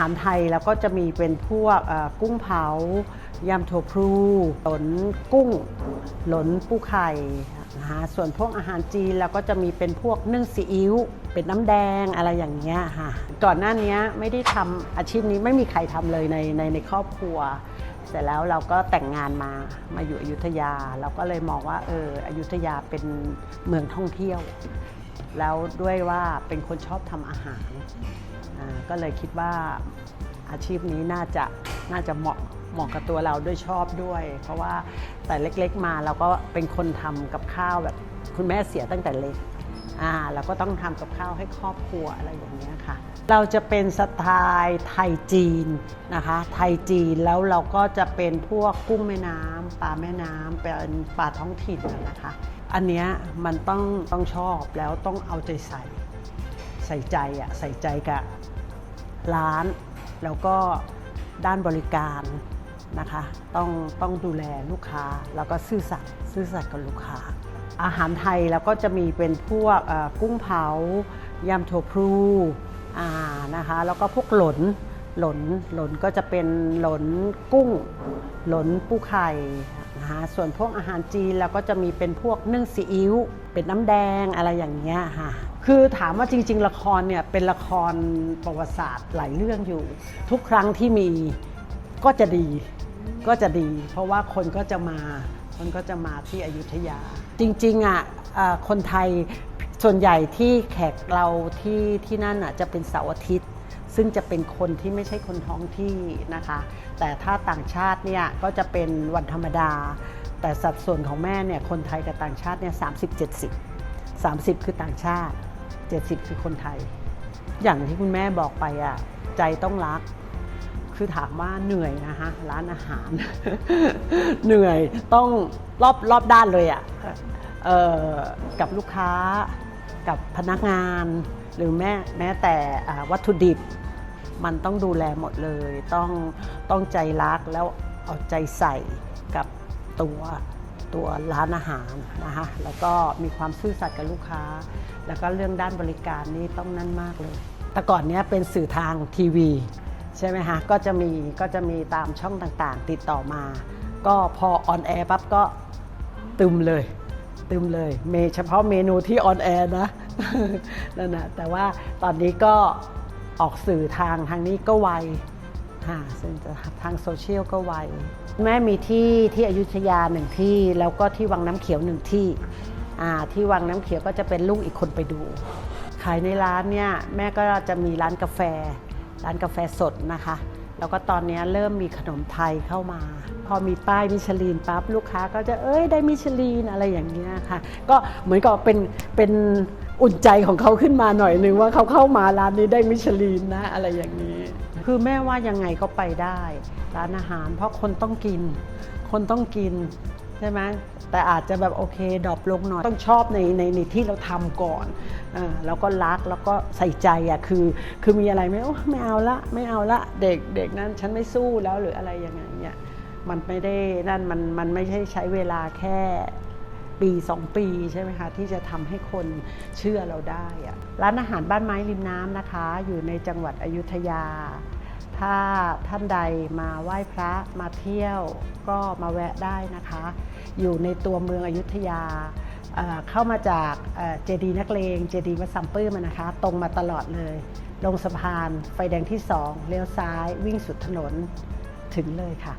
หารไทยแล้วก็จะมีเป็นพวกกุ้งเผายำถั่วพลูหลนกุ้ง หลนปูไข่นะคะส่วนพวกอาหารจีนแล้วก็จะมีเป็นพวกนึ่งซีอิ๊วเป็นน้ำแดงอะไรอย่างเงี้ยค่ะก่อนหน้านี้ไม่ได้ทำอาชีพนี้ไม่มีใครทำเลยในในในครอบครัว เสร็จแล้วเราก็แต่งงานมามาอยู่อยุธยา เราก็เลยมองว่าเอออยุธยาเป็นเมืองท่องเที่ยว แล้วด้วยว่าเป็นคนชอบทำอาหาร ก็เลยคิดว่าอาชีพนี้น่าจะน่าจะเหมาะเหมาะกับตัวเราด้วยชอบด้วย เพราะว่าแต่เล็กๆมาเราก็เป็นคนทำกับข้าวแบบคุณแม่เสียตั้งแต่เล็กอ่าเราก็ต้องทำกับข้าวให้ครอบครัวอะไรอย่างเงี้ยค่ะ เราจะเป็นสไตล์ไทยจีนนะคะ ไทยจีนแล้วเราก็จะเป็นพวกกุ้งแม่น้ำปลาแม่น้ำเป็นปลาท้องถิ่นนะคะ อันเนี้ยมันต้องต้องชอบแล้วต้องเอาใจใส่ ใส่ใจอะใส่ใจกับร้าน แล้วก็ด้านบริการนะคะต้องต้องดูแลลูกค้าแล้วก็ซื่อสัตย์ซื่อสัตย์กับลูกค้า อาหารไทยแล้วก็จะมีเป็นพวกอ่อกุ้งเผายำถั่วพลูอ่านะคะแล้วก็พวกหลนหลนหลนก็จะเป็นหลนกุ้ง หลนปูไข่ นะคะส่วนพวกอาหารจีนแล้วก็จะมีเป็นพวกนึ่งซีอิ๊วเป็นน้ำแดงอะไรอย่างเงี้ยค่ะคือถามว่าจริง ๆ ละครเนี่ยเป็นละครประวัติศาสตร์หลายเรื่องอยู่ ทุกครั้งที่มีก็จะดีก็จะดี เพราะว่าคนก็จะมาคนก็จะมาที่อยุธยา จริงๆอะอ่าคนไทยส่วนใหญ่ที่แขกเราที่ที่นั่นอะจะเป็นเสาร์อาทิตย์ ซึ่งจะเป็นคนที่ไม่ใช่คนท้องที่นะคะ แต่ถ้าต่างชาติเนี่ยก็จะเป็นวันธรรมดา แต่สัดส่วนของแม่เนี่ยคนไทยกับต่างชาติเนี่ยสามสิบเจ็ดสิบสามสิบคือต่างชาติ70คือคนไทย อย่างที่คุณแม่บอกไปอะใจต้องรักคือถามว่าเหนื่อยนะฮะร้านอาหาร เหนื่อยต้องรอบรอบด้านเลยอะ่ะกับลูกค้ากับพนักงาน หรือแม้แม้แต่วัตถุดิบ มันต้องดูแลหมดเลย ต้องต้องใจรักแล้วเอาใจใส่กับตัวตัวร้านอาหารนะคะแล้วก็มีความซื่อสัตย์กับลูกค้า แล้วก็เรื่องด้านบริการนี่ต้องนั่นมากเลย แต่ก่อนเนี้ยเป็นสื่อทางทีวี ใช่ไหมคะก็จะมีก็จะมีตามช่องต่างๆ ติดต่อมา ก็พอออนแอร์ปั๊บก็ตึมเลย ตึมเลย เมเฉพาะเมนูที่ออนแอร์นะนั่นนะแต่ว่าตอนนี้ก็ ออกสื่อทางทางนี้ก็ไวค่ะซึ่งจะทางโซเชียลก็ไว แม่มีที่ที่อยุธยาหนึ่งที่ แล้วก็ที่วังน้ำเขียวหนึ่งที่ที่วังน้ำเขียวก็จะเป็นลูกอีกคนไปดู ขายในร้านเนี่ยแม่ก็จะมีร้านกาแฟ ร้านกาแฟสดนะคะ แล้วก็ตอนนี้เริ่มมีขนมไทยเข้ามา พอมีป้ายมิชลินปั๊บลูกค้าก็จะเอ้ยได้มิชลินอะไรอย่างเงี้ยค่ะ ก็เหมือนกับเป็นเป็น อุ่นใจของเขาขึ้นมาหน่อยหนึ่งว่าเขาเข้ามาร้านนี้ได้มิชลินนะอะไรอย่างนี้ คือแม่ว่ายังไงก็ไปได้ ร้านอาหาร เพราะคนต้องกิน คนต้องกินใช่ไหมแต่อาจจะแบบโอเคดรอปลงหน่อย ต้องชอบในในในที่เราทำก่อนอ่าแล้วก็รักแล้วก็ใส่ใจอะคือ คือมีอะไรไหมโอ้ไม่เอาละไม่เอาละเด็กเด็กนั้นฉันไม่สู้แล้วหรืออะไรยังไงเนี่ยมันไม่ได้นั่นมันมันไม่ใช่ใช้เวลาแค่ ปีสองปีใช่ไหมคะที่จะทำให้คนเชื่อเราได้อะร้านอาหารบ้านไม้ริมน้ำนะคะ อยู่ในจังหวัดอยุธยา ถ้าท่านใดมาไหว้พระมาเที่ยวก็มาแวะได้นะคะ อยู่ในตัวเมืองอยุธยาเเข้ามาจากเจดีนักเลงเจดีวัดสัมปื้มนะคะ ตรงมาตลอดเลย ลงสะพานไฟแดงที่2เลี้ยวซ้ายวิ่งสุดถนนถึงเลยค่ะ